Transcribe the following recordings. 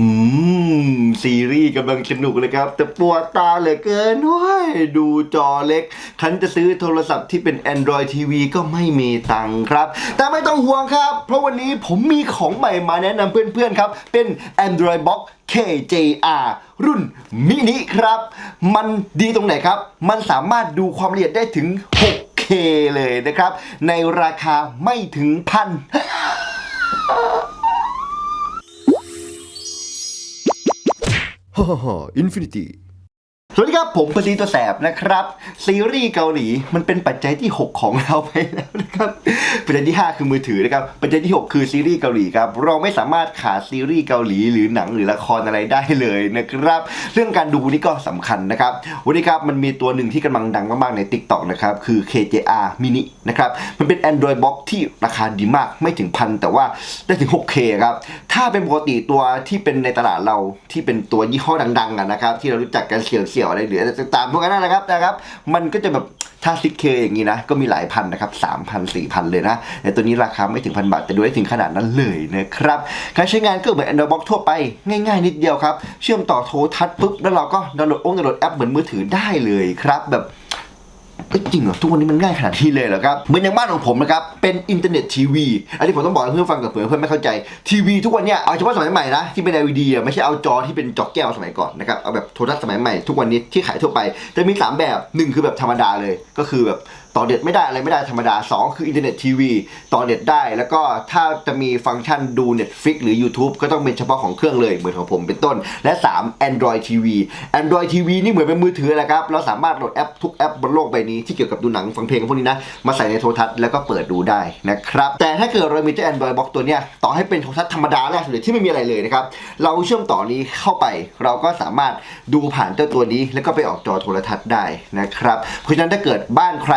อืม ซีรีส์กำลังสนุกเลยครับ แต่ปวดตาเหลือเกินเว้ยดูจอเล็ก คันจะซื้อโทรศัพท์ที่เป็น Android TV ก็ไม่มีตังค์ครับ แต่ไม่ต้องห่วงครับ เพราะวันนี้ผมมีของใหม่มาแนะนำเพื่อนๆครับ เป็น Android Box KJR รุ่นมินิครับ มันดีตรงไหนครับ มันสามารถดูความละเอียดได้ถึง 6K เลยนะครับ ในราคาไม่ถึงพัน ฮ่าฮ่าฮ่าอินฟินิตี้ สวัสดีครับผมปซีตัวแสบนะครับ ซีรีส์เกาหลีมันเป็นปัจจัยที่ 6 ของเราไปแล้วนะครับปัจจัยที่ 5 คือมือถือนะครับปัจจัยที่ 6 คือซีรีส์เกาหลีครับเราไม่สามารถขาดซีรีส์เกาหลีหรือหนังหรือละครอะไรได้เลยนะครับ เรื่องการดูนี่ก็สำคัญนะครับวันนี้ครับมันมีตัวหนึ่งที่กำลังดังมากๆใน TikTok นะครับคือ KJR mini นะครับมันเป็น Android Box ที่ราคาดีมากไม่ถึงพันแต่ว่าได้ถึง 6K ครับถ้าเป็นปกติตัวที่เป็นในตลาดเราที่เป็นตัวยี่ห้อดังๆนะครับที่เรารู้จักกันเสี่ยวอะไรหลือต่างๆพวกนั้นนะครับนะครับ มันก็จะแบบถ้า 6K อย่างนี้นะ ก็มีหลายพันนะครับ3,000 4,000เลยนะแต่ตัวนี้ราคาไม่ถึงพันบาท แต่ดูได้ถึงขนาดนั้นเลยนะครับการใช้งานก็เหมือน Android Box ทั่วไป ง่ายๆ นิดเดียวครับ เชื่อมต่อโทรทัศน์ปุ๊บ แล้วเราก็ดาวน์โหลดองค์ดาวน์โหลดแอปเหมือนมือถือได้เลยครับแบบ จริงเหรอทุกวันนี้มันง่ายขนาดนี้เลยเหรอครับเหมือนอย่างบ้านของผมนะครับเป็นอินเทอร์เน็ตทีวีอันนี้ผมต้องบอกให้เพื่อนฟังกับเพื่อนเพื่อนไม่เข้าใจทีวีทุกวันเนี้ยเอาเฉพาะสมัยใหม่นะที่เป็น LED อะไม่ใช่เอาจอที่เป็นจอแก้วสมัยก่อนนะครับเอาแบบโทรทัศน์สมัยใหม่ทุกวันนี้ที่ขายทั่วไปจะมี 3 แบบหนึ่งคือแบบธรรมดาเลยก็คือแบบต่อเน็ตไม่ได้อะไรไม่ได้ธรรมดา 2 คืออินเทอร์เน็ตทีวีต่อเน็ตได้ แล้วก็ถ้าจะมีฟังก์ชันดู Netflix หรือ YouTube ก็ต้องเป็นเฉพาะของเครื่องเลยเหมือนของผมเป็นต้น และ 3 Android TV Android TV นี่เหมือนเป็นมือถือแหละครับ เราสามารถโหลดแอปทุกแอปบนโลกใบนี้ที่เกี่ยวกับดูหนังฟังเพลงพวกนี้นะ มาใส่ในโทรทัศน์แล้วก็เปิดดูได้นะครับ แต่ถ้าเกิดเรามีเจ้า Android Box ตัวเนี้ยต่อให้เป็นโทรทัศน์ธรรมดาแรกสุดเลยที่ไม่มีอะไรเลยนะครับเราเชื่อมต่อนี้เข้าไป เราก็สามารถดูผ่านเจ้าตัวนี้ แล้วก็ไปออกจอโทรทัศน์ได้นะครับเพราะฉะนั้นถ้าเกิดบ้านใคร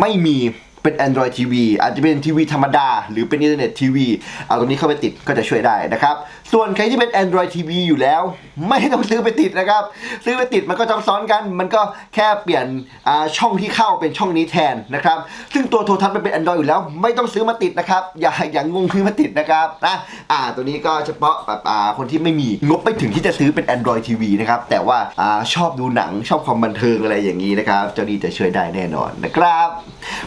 ไม่มี เป็น Android TV อาจจะเป็นทีวีธรรมดา หรือเป็นอินเทอร์เน็ตทีวีเอาตรงนี้เข้าไปติดก็จะช่วยได้นะครับ ส่วนใครที่เป็น Android TV อยู่แล้ว ไม่ต้องซื้อไปติดนะครับ ซื้อไปติดมันก็จะซ้อนกัน มันก็แค่เปลี่ยนช่องที่เข้าเป็นช่องนี้แทนนะครับ ซึ่งตัวโทรทัศน์มันเป็น Android อยู่แล้ว ไม่ต้องซื้อมาติดนะครับ อย่าอย่างงงซื้อมาติดนะครับนะอ่าตัวนี้ก็เฉพาะแบบอ่าคนที่ไม่มีงบไปถึงที่จะซื้อเป็น Android TV นะครับแต่ว่าอ่าชอบดูหนังชอบความบันเทิงอะไรอย่างนี้นะครับเจ้านี้จะช่วยได้แน่นอนนะครับ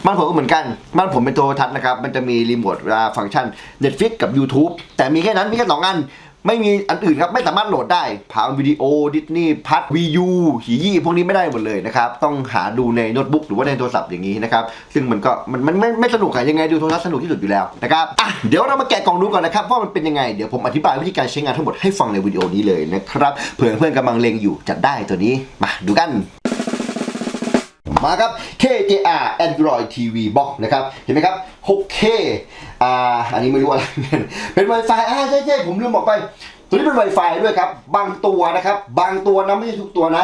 บานผมก็เหมือนกัน บ้านผมเป็นโทรทัศน์นะครับ มันจะมีรีโมทเวลาฟังก์ชัน Netflix กับ YouTube แต่มีแค่นั้น มีแค่สองอัน ไม่มีอันอื่นครับ ไม่สามารถโหลดได้ผ่านวิดีโอดิสนีย์พัทวียูหียี่พวกนี้ไม่ได้หมดเลยนะครับ ต้องหาดูในโน้ตบุ๊กหรือว่าในโทรศัพท์อย่างนี้นะครับ ซึ่งมันก็มันมันไม่ไม่สนุกอะยังไงดูโทรทัศน์สนุกที่สุดอยู่แล้วนะครับอะเดี๋ยวเรามาแกะกล่องดูก่อนนะครับว่ามันเป็นยังไงเดี๋ยวผมอธิบายวิธีการใช้งานทั้งหมดให้ฟังในวิดีโอนี้เลยนะครับเผื่อเพื่อนกำลังเลงอยู่จัดได้ตัวนี้มาดูกัน มาครับ KJR Android TV Box นะครับ เห็นไหมครับ 6K อ่า อันนี้ไม่รู้อะไร เป็น Wi-Fi อ่าใช่ใช่ผมลืมบอกไป ตัวนี้เป็น Wi-Fi ด้วยครับ บางตัวนะครับ บางตัวนะไม่ใช่ทุกตัวนะ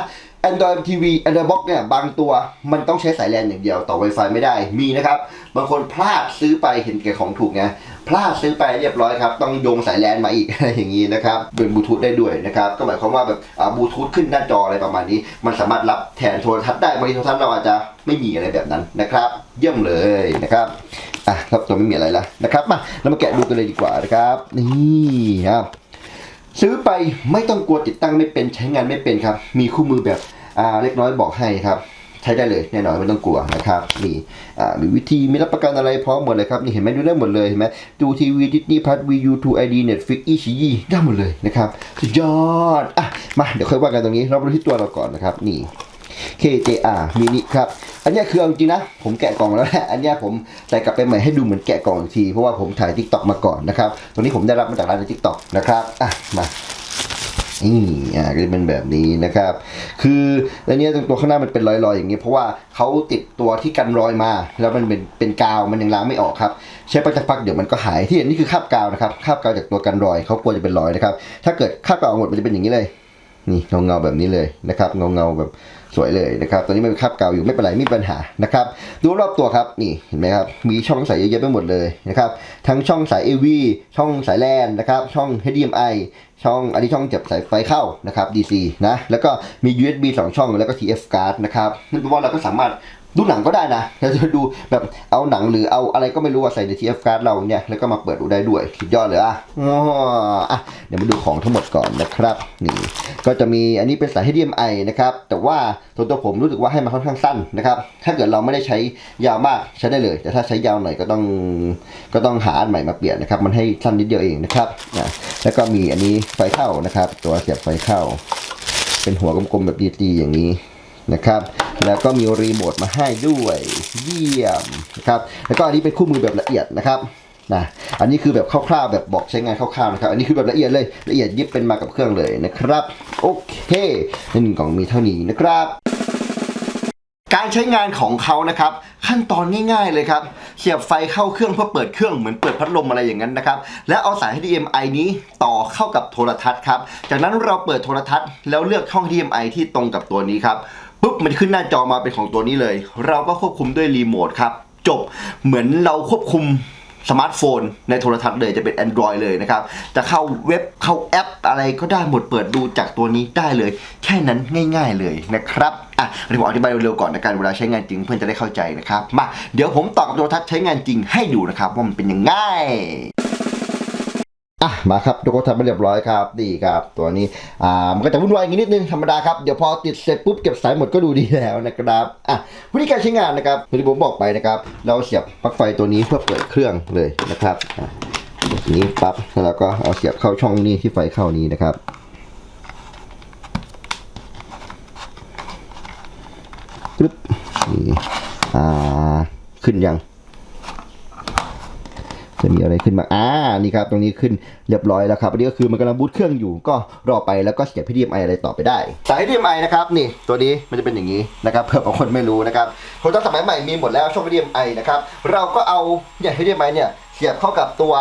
Android TV Android Box เนี่ยบางตัวมันต้องใช้สายแลนอย่างเดียวต่อ Wi-Fi ไม่ได้มีนะครับ บางคนพลาดซื้อไปเห็นแก่ของถูกไงพลาดซื้อไปเรียบร้อยครับต้องโยงสายแลนมาอีกอะไรอย่างนี้นะครับเป็นบลูทูธได้ด้วยนะครับก็หมายความว่าแบบบลูทูธขึ้นหน้าจออะไรประมาณนี้ มันสามารถรับแทนโทรทัศน์ได้บางทีโทรทัศน์เราอาจจะไม่มีอะไรแบบนั้นนะครับ เยี่ยมเลยนะครับอะครับตัวไม่มีอะไรแล้วนะครับมาเรามาแกะดูกันเลยดีกว่านะครับนี่ครับ ซื้อไปไม่ต้องกลัวติดตั้งไม่เป็นใช้งานไม่เป็นครับ มีคู่มือแบบอ่าเล็กน้อยบอกให้ครับ ใช้ได้เลยแน่นอนไม่ต้องกลัวนะครับนี่อ่ามีวิธีมีรับประกันอะไรพร้อมหมดเลยครับนี่เห็นไหมดูได้หมดเลยเห็นไหมดูทีวีดิสนีย์พัทวียูทูไอดีเน็ตฟิกอีชีได้หมดเลยนะครับสุดยอดอะมาเดี๋ยวค่อยว่ากันตรงนี้เราไปดูที่ตัวเราก่อนนะครับนี่ KJR mini ครับ อันนี้คือเอาจริงนะ ผมแกะกล่องแล้วแหละอันนี้ผมใส่กลับไปใหม่ให้ดูเหมือนแกะกล่องอีกทีเพราะว่าผมถ่าย TikTok มาก่อนนะครับตัวนี้ผมได้รับมาจากร้านใน TikTok นะครับอะมานี่อ่าก็จะเป็นแบบนี้นะครับ คืออันเนี้ยตรงตัวข้างหน้ามันเป็นรอยๆอย่างนี้ เพราะว่าเขาติดตัวที่กันรอยมา แล้วมันเป็นเป็นกาวมันยังล้างไม่ออกครับ ใช้ไปสักพักเดี๋ยวมันก็หายที่เห็นนี่คือคาบกาวนะครับคาบกาวจากตัวกันรอยเขากลัวจะเป็นรอยนะครับ ถ้าเกิดคาบกาวหมดมันจะเป็นอย่างนี้เลย นี่เงาเงาๆแบบนี้เลยนะครับ เงาเงาๆแบบ สวยเลยนะครับตอนนี้มันเป็นคราบกาวอยู่ไม่เป็นไรไม่มีปัญหานะครับดูรอบตัวครับนี่เห็นไหมครับมีช่องสายเยอะๆไปหมดเลยนะครับทั้งช่องสาย AV ช่องสายแลนนะครับช่อง HDMI ช่องอันนี้ช่องเจ็บสายไฟเข้านะครับ DC นะแล้วก็มี USB 2 ช่องแล้วก็ TF card นะครับนั่นแปลว่าเราก็สามารถ ดูหนังก็ได้นะเราจะดูแบบเอาหนังหรือเอาอะไรก็ไม่รู้ใส่ใน TF card เราเนี่ยแล้วก็มาเปิดดูได้ด้วยสุดยอดเลยอะอ๋ออะเดี๋ยวมาดูของทั้งหมดก่อนนะครับนี่ก็จะมีอันนี้เป็นสาย HDMI นะครับแต่ว่าตัวตัวผมรู้สึกว่าให้มันค่อนข้างสั้นนะครับถ้าเกิดเราไม่ได้ใช้ยาวมากใช้ได้เลย แต่ถ้าใช้ยาวหน่อยก็ต้องก็ต้องหาอันใหม่มาเปลี่ยนนะครับมันให้สั้นนิดเดียวเองนะครับนะแล้วก็มีอันนี้ไฟเข้านะครับ ตัวเสียบไฟเข้า เป็นหัวกลมๆแบบดีๆอย่างนี้ นะครับ แล้วก็มีรีโมทมาให้ด้วยเยี่ยมนะครับ แล้วก็อันนี้เป็นคู่มือแบบละเอียดนะครับนะอันนี้คือแบบคร่าวๆแบบบอกใช้งานคร่าวๆนะครับ อันนี้คือแบบละเอียดเลยละเอียดยิบเป็นมากับเครื่องเลยนะครับ โอเคในหนึ่งกล่องมีเท่านี้นะครับการใช้งานของเขานะครับ ขั้นตอนง่ายๆเลยครับเสียบไฟเข้าเครื่องเพื่อเปิดเครื่องเหมือนเปิดพัดลมอะไรอย่างนั้นนะครับ แล้วเอาสาย HDMI นี้ต่อเข้ากับโทรทัศน์ครับ จากนั้นเราเปิดโทรทัศน์แล้วเลือกช่อง HDMI ที่ตรงกับตัวนี้ครับ ปุ๊บมันขึ้นหน้าจอมาเป็นของตัวนี้เลย เราก็ควบคุมด้วยรีโมทครับ จบเหมือนเราควบคุมสมาร์ทโฟนในโทรทัศน์เลยจะเป็น Android เลยนะครับ จะเข้าเว็บเข้าแอปอะไรก็ได้หมดเปิดดูจากตัวนี้ได้เลย แค่นั้นง่าย ๆเลยนะครับอะเดี๋ยวผมอธิบายเร็วๆก่อนในการเวลาใช้งานจริงเพื่อนจะได้เข้าใจนะครับมาเดี๋ยวผมต่อกับโทรทัศน์ใช้งานจริงให้ดูนะครับว่ามันเป็นยังไง อะมาครับทุกคนทำไปเรียบร้อยครับดีครับตัวนี้อ่ามันก็จะวุ่นวายอย่างนี้นิดนึงธรรมดาครับเดี๋ยวพอติดเสร็จปุ๊บเก็บสายหมดก็ดูดีแล้วนะครับอะวิธีการใช้งานนะครับที่ผมบอกไปนะครับ เราเสียบปลั๊กไฟตัวนี้เพื่อเปิดเครื่องเลยนะครับอะอย่างนี้ปั๊บแล้วก็เอาเสียบเข้าช่องนี้ที่ไฟเข้านี้นะครับปึ๊บนี่อ่าขึ้นยัง จะมีอะไรขึ้นมา อ่า นี่ครับ ตรงนี้ขึ้นเรียบร้อยแล้วครับอันนี้ก็คือมันกำลังบูตเครื่องอยู่ ก็รอไปแล้วก็เสียบ HDMI อะไรต่อไปได้ สาย HDMI นะครับ นี่ ตัวนี้มันจะเป็นอย่างนี้นะครับ เผื่อบางคนไม่รู้นะครับโทรศัพท์สมัยใหม่มีหมดแล้วช่อง HDMI นะครับ เราก็เอาเนี่ย HDMI เนี่ย เสียบเข้ากับตัว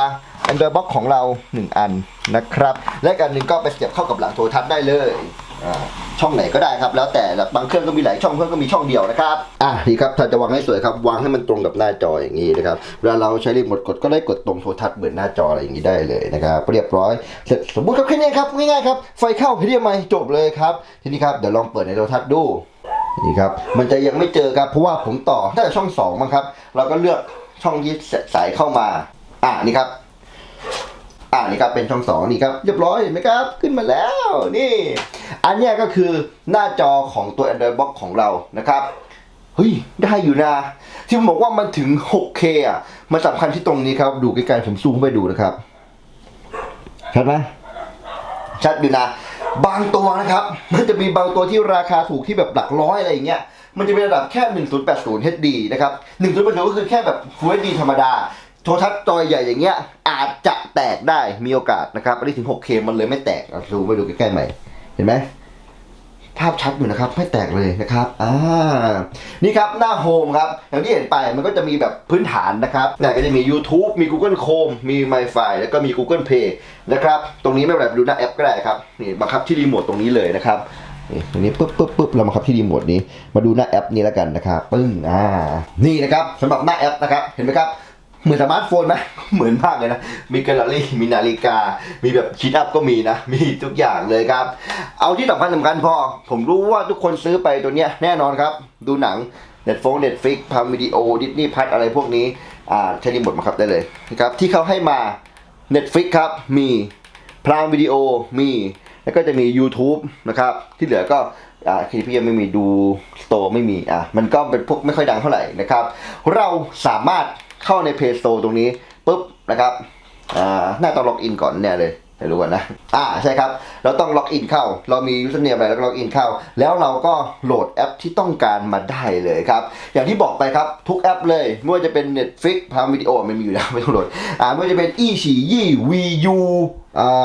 Android Box ของเรา 1 อันนะครับ และอันหนึ่งก็ไปเสียบเข้ากับหลังโทรทัศน์ได้เลย ช่องไหนก็ได้ครับแล้วแต่บางเครื่องก็มีหลายช่องเครื่องก็มีช่องเดียวนะครับอะนี่ครับถ้าจะวางให้สวยครับวางให้มันตรงกับหน้าจออย่างนี้นะครับเวลาเราใช้รีโมทกดก็ได้กดตรงโทรทัศน์เหมือนหน้าจออะไรอย่างนี้ได้เลยนะครับเรียบร้อยเสร็จสมมุติครับแค่นี้ครับง่ายๆครับไฟเข้าพีดีไมจบเลยครับทีนี้ครับเดี๋ยวลองเปิดในโทรทัศน์ดูนี่ครับมันจะยังไม่เจอครับเพราะว่าผมต่อตั้งแต่ช่องสองมั้งครับเราก็เลือกช่องที่สายเข้ามาอะนี่ครับ อ่านี่ครับเป็นช่องสองนี่ครับเรียบร้อยเห็นไหมครับ ขึ้นมาแล้วนี่ อันนี้ก็คือหน้าจอของตัว Android Box ของเรานะครับเฮ้ยได้อยู่นะ ที่ผมบอกว่ามันถึง 6K อะมันสำคัญที่ตรงนี้ครับดูใกล้ๆผมซูมเข้าไปดูนะครับชัดไหมชัดอยู่นะ บางตัวนะครับ มันจะมีบางตัวที่ราคาถูกที่แบบหลักร้อยอะไรอย่างเงี้ยมันจะเป็นระดับแค่ 1080 HD นะครับ 1080 ก็คือแค่แบบ Full HD ธรรมดา โทรทัศน์จอใหญ่อย่างเงี้ย อาจจะแตกได้มีโอกาสนะครับ อันนี้ถึง 6K มันเลยไม่แตกเอาซูมไปดูใกล้ๆใหม่ เห็นไหมภาพชัดอยู่นะครับไม่แตกเลยนะครับอ่านี่ครับหน้าโฮมครับอย่างที่เห็นไปมันก็จะมีแบบพื้นฐานนะครับเนี่ก็จะมี YouTube มี Google Chrome มี MiFi แล้วก็มี Google Play นะครับตรงนี้ไม่เป็นไรไปดูหน้าแอปก็ได้ครับนี่บังคับที่รีโมทตรงนี้เลยนะครับนี่ตรงนี้ปุ๊บปุ๊บปุ๊บเรามาครับที่รีโมทนี้มาดูหน้าแอปนี้แล้วกันนะครับปึ้งอ่านี่นะครับสำหรับหน้าแอปนะครับเห็นไหมครับ เหมือนสมาร์ทโฟนไหมเหมือนมากเลยนะ มีแกลเลอรี่ มีนาฬิกา มีแบบชีตอัพก็มีนะ มีทุกอย่างเลยครับ เอาที่สำคัญสำคัญพอ ผมรู้ว่าทุกคนซื้อไปตัวเนี้ยแน่นอนครับ ดูหนัง Netflix Netflix พามวิดีโอดิสนีย์พัทอะไรพวกนี้ อ่าใช้รีโมทมาครับได้เลยนะครับ ที่เขาให้มา Netflix ครับ มีพรามวิดีโอมี แล้วก็จะมี YouTube นะครับ ที่เหลือก็อ่าคีพียังไม่มีดูสโตร์ไม่มีอะมันก็เป็นพวกไม่ค่อยดังเท่าไหร่นะครับ เราสามารถ เข้าใน Play Store ตรงนี้ปุ๊บนะครับอ่าน่าต้องล็อกอินก่อนแน่เลยไม่รู้ก่อนนะ อ่าใช่ครับ เราต้องล็อกอินเข้า เรามี username อะไรแล้วล็อกอินเข้า แล้วเราก็โหลดแอปที่ต้องการมาได้เลยครับ อย่างที่บอกไปครับทุกแอปเลยไม่ว่าจะเป็น Netflix พามวิดีโอมันมีอยู่แล้วไม่ต้องโหลด อ่าไม่ว่าจะเป็นอีฉียี่วียู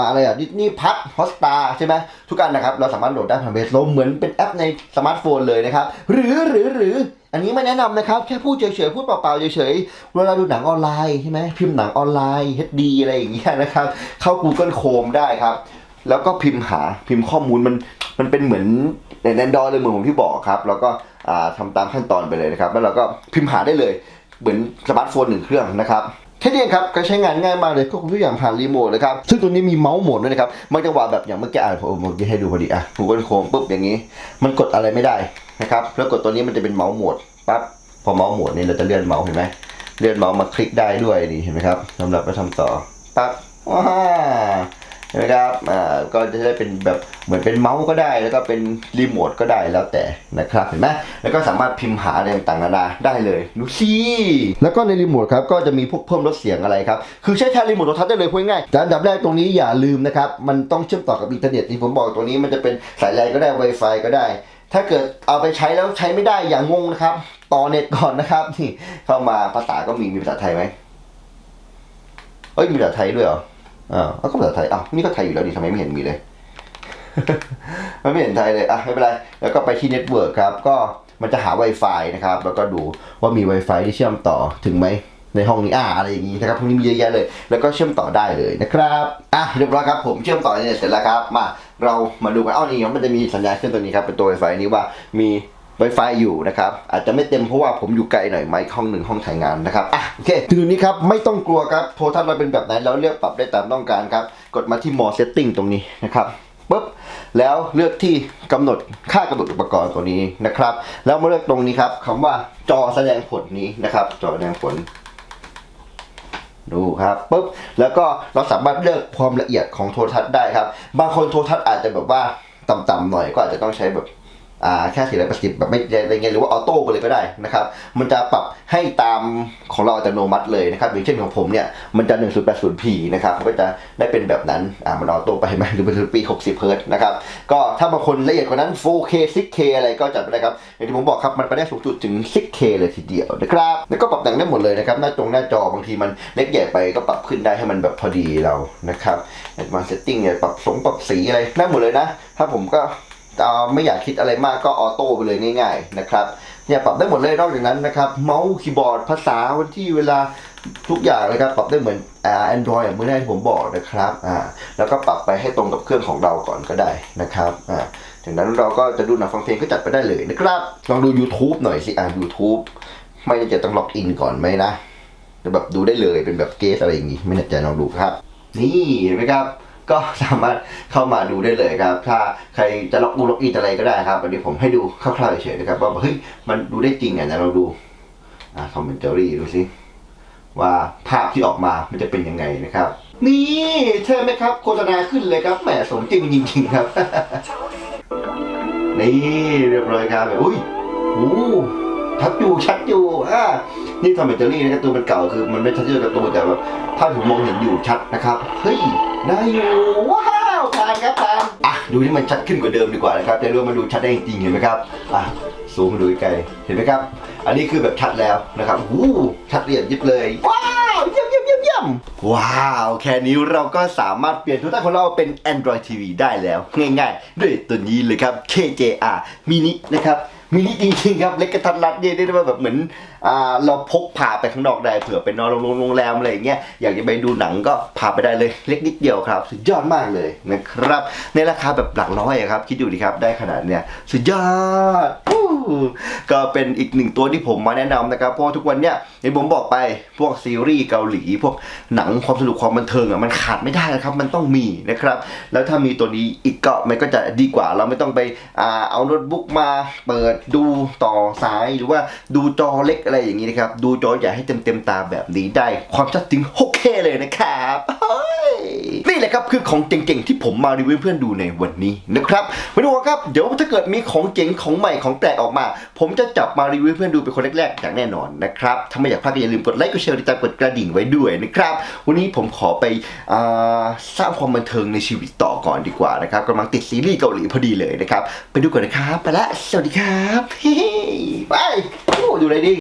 อะไรอะดิสนีย์พัทฮอสตาใช่ไหมทุกอันนะครับ เราสามารถโหลดได้ผ่านเพจโลเหมือนเป็นแอปในสมาร์ทโฟนเลยนะครับ หรือหรือหรือ อันนี้ไม่แนะนำนะครับ แค่พูดเฉยๆ พูดเปล่าๆเฉยๆ เวลาดูหนังออนไลน์ใช่ไหมพิมพ์หนังออนไลน์ HD อะไรอย่างเงี้ยนะครับ เข้า Google Chrome ได้ครับ แล้วก็พิมพ์หาพิมพ์ข้อมูลมันมันเป็นเหมือนในแอนดรอยเลยเหมือนผมที่บอกครับ แล้วก็อ่าทำตามขั้นตอนไปเลยนะครับ แล้วเราก็พิมพ์หาได้เลย เหมือนสมาร์ทโฟนหนึ่งเครื่องนะครับ ค่นี้ครับการใช้งานง่ายมากเลยก็คุมทุกอย่างผ่านรีโมทนะครับซึ่งตัวนี้มีเมาส์โหมดด้วยนะครับมันจังหวะแบบอย่างเมื่อกี้อ่านผมเมื่อกี้ให้ดูพอดีอะ Google Chrome ปุ๊บอย่างนี้ มันกดอะไรไม่ได้นะครับแล้วกดตัวนี้มันจะเป็นเมาส์โหมดปั๊บพอเมาส์หมดนนี่เราจะเลื่อนเมาส์เห็นไหมเลื่อนเมาส์มาคลิกได้ด้วยนี่เห็นไหมครับสำหรับไปทำต่อปั๊บว้า เห็นไหมครับอ่าก็จะได้เป็นแบบเหมือนเป็นเมาส์ก็ได้ แล้วก็เป็นรีโมทก็ได้แล้วแต่นะครับเห็นไหมแล้วก็สามารถพิมพ์หาอะไรต่างๆนานาได้เลยดูสิแล้วก็ในรีโมทครับก็จะมีพวกเพิ่มลดเสียงอะไรครับคือใช้แทนรีโมทโทรทัศน์ได้เลยพูดง่ายแต่อันดับแรกตรงนี้อย่าลืมนะครับมันต้องเชื่อมต่อกับอินเทอร์เน็ตที่ผมบอกตัวนี้มันจะเป็นสายแลนก็ได้ Wi-Fi ก็ได้ ถ้าเกิดเอาไปใช้แล้วใช้ไม่ได้อย่างงงนะครับ ต่อเน็ตก่อนนะครับนี่เข้ามาภาษาก็มีมีภาษาไทยไหมเอ้ยมีภาษาไทยด้วยเหรอ อ่าวก็ภาษาไทยอ้าวนี่ก็ไทยอยู่แล้วดิทำไมไม่เห็นมีเลย มันไม่เห็นไทยเลยอะไม่เป็นไร แล้วก็ไปที่เน็ตเวิร์กครับ ก็มันจะหา Wi-Fi นะครับ แล้วก็ดูว่ามี Wi-Fi ที่เชื่อมต่อถึงไหมในห้องนี้อ่าอะไรอย่างนี้นะครับพวกนี้มีเยอะแยะเลย แล้วก็เชื่อมต่อได้เลยนะครับอะเรียบร้อยครับผมเชื่อมต่อเนี่ยเสร็จแล้วครับมาเรามาดูกันอ้าวนี่มันจะมีสัญญาณขึ้นตัวนี้ครับเป็นตัว Wi-Fi นี้ว่ามี Wi-Fi อยู่นะครับ อาจจะไม่เต็มเพราะว่าผมอยู่ไกลหน่อยไมค์ห้องหนึ่งห้องถ่ายงานนะครับอะโอเคถึงนี้ครับไม่ต้องกลัวครับโทรทัศน์เราเป็นแบบไหนเราเลือกปรับได้ตามต้องการครับ กดมาที่ more setting ตรงนี้นะครับปุ๊บแล้วเลือกที่กำหนดค่ากำหนดอุปกรณ์ตัวนี้นะครับ แล้วมาเลือกตรงนี้ครับคำว่าจอแสดงผลนี้นะครับ จอแสดงผล ดูครับปุ๊บแล้วก็เราสามารถเลือกความละเอียดของโทรทัศน์ได้ครับ บางคนโทรทัศน์อาจจะแบบว่าต่ำๆหน่อยก็อาจจะต้องใช้แบบ แค่สี่ร้อยแปดสิบแบบไม่อะไรเงี้ยหรือว่าออโต้ไปเลยก็ได้นะครับ มันจะปรับให้ตามของเราอัตโนมัติเลยนะครับอย่างเช่นของผมเนี่ยมันจะ 1080p นะครับมันก็จะได้เป็นแบบนั้นอ่ามันออโต้ไปไหมหรือเป็นปี60เฮิร์ตนะครับก็ถ้าบางคนละเอียดกว่านั้น 4K 6K อะไรก็จัดไปเลยครับอย่างที่ผมบอกครับมันไปได้สูงสุดถึง 6K เลยทีเดียวนะครับแล้วก็ปรับแต่งได้หมดเลยนะครับหน้าจงหน้าจอบางทีมันเล็กใหญ่ไปก็ปรับขึ้นได้ให้มันแบบพอดีเรานะครับมาเซตติ้งเนี่ยปรับสงปรับสีอะไรได้หมดเลยนะ ถ้าผมก็ ไม่อยากคิดอะไรมากก็ออโต้ไปเลยง่ายๆนะครับเนี่ยปรับได้หมดเลยนอกจากนั้นนะครับเมาส์คีย์บอร์ดภาษาวันที่เวลาทุกอย่างเลยครับปรับได้เหมือนอ่าแอนดรอยเมื่อได้ที่ผมบอกนะครับอ่าแล้วก็ปรับไปให้ตรงกับเครื่องของเราก่อนก็ได้นะครับอ่าจากนั้นเราก็จะดูหนังฟังเพลงก็จัดไปได้เลยนะครับ ลองดู YouTube หน่อยสิอ่า YouTube ไม่แน่ใจต้องล็อกอินก่อนไหมนะแบบดูได้เลยเป็นแบบเกสอะไรอย่างงี้ไม่แน่ใจลองดูครับ นี่เห็นไหมครับ ก็สามารถเข้ามาดูได้เลยครับ ถ้าใครจะล็อกอูล็อกอินอะไรก็ได้ครับวันนี้ผมให้ดูคร่าวๆเฉยๆนะครับว่าเฮ้ยมันดูได้จริงอะนะเราดูอ่าคอมเมนต์เจอรี่ดูสิว่าภาพที่ออกมามันจะเป็นยังไงนะครับ นี่เท่ไหมครับโฆษณาขึ้นเลยครับแหมสมจริงจริงๆครับ นี่เรียบร้อยครับอุ้ยโอ้ชัดอยู่ชัดอยู่อ่า นี่ทำเป็นเจอรี่นะการ์ตูนมันเก่าคือมันไม่ชัดเจนการ์ตูนแต่แบบภาพผมมองเห็นอยู่ชัดนะครับเฮ้ยได้อยู่ว้าวผ่านครับผ่านอะดูที่มันชัดขึ้นกว่าเดิมดีกว่านะครับจะรู้ว่ามันดูชัดได้จริงๆเห็นไหมครับอะซูมมาดูใกล้ๆเห็นไหมครับ อันนี้คือแบบชัดแล้วนะครับวู้ชัดเรียบยิบเลยว้าวเยี่ยมเยี่ยมเยี่ยมเยี่ยมว้าว แค่นี้เราก็สามารถเปลี่ยนโทรทัศน์ของเราเป็น Android TV ได้แล้ว ง่ายๆ ด้วยตัวนี้เลยครับ KJR mini นะครับมินิจริงๆครับเล็กกระทัดรัดเนี่ยได้ได้ว่าแบบเหมือนอ่า เราพกพาไปข้างนอกได้เผื่อไปนอนโรงแรมอะไรอย่างเงี้ยอยากจะไปดูหนังก็พาไปได้เลยเล็กนิดเดียวครับ สุดยอดมากเลยนะครับ ในราคาแบบหลักร้อยครับ คิดดูดิครับได้ขนาดเนี้ยสุดยอดก็เป็นอีกหนึ่งตัวที่ผมมาแนะนำนะครับ เพราะทุกวันเนี้ยอย่างผมบอกไปพวกซีรีส์เกาหลี พวกหนังความสนุกความบันเทิงอะมันขาดไม่ได้นะครับ มันต้องมีนะครับ แล้วถ้ามีตัวนี้อีกก็มันก็จะดีกว่า เราไม่ต้องไปอเอาโน้ตบุ๊กมาเปิดดูต่อสายหรือว่าดูจอเล็กอะไรอย่างนี้นะครับ ดูจอใหญ่ให้เต็มเต็มตาแบบนี้ได้ ความชัดถึง 6K เลยนะครับนี่แหละครับคือของเจ๋งๆที่ผมมารีวิวเพื่อนดูในวันนี้นะครับไม่ต้องห่วงครับเดี๋ยวถ้าเกิดมีของเจ๋งของใหม่ของแปลกออกมา ผมจะจับมารีวิวเพื่อนดูเป็นคนแรกๆอย่างแน่นอนนะครับถ้าไม่อยากพลาดก็อย่าลืมกดไลค์กดแชร์ติดตามกดกระดิ่งไว้ด้วยนะครับวันนี้ผมขอไปอสร้างความบันเทิงในชีวิตต่อก่อนดีกว่านะครับกำลังติดซีรีส์เกาหลีพอดีเลยนะครับไปดูกันนะครับไปละสวัสดีครับเฮ้ยไปดูเลยดิ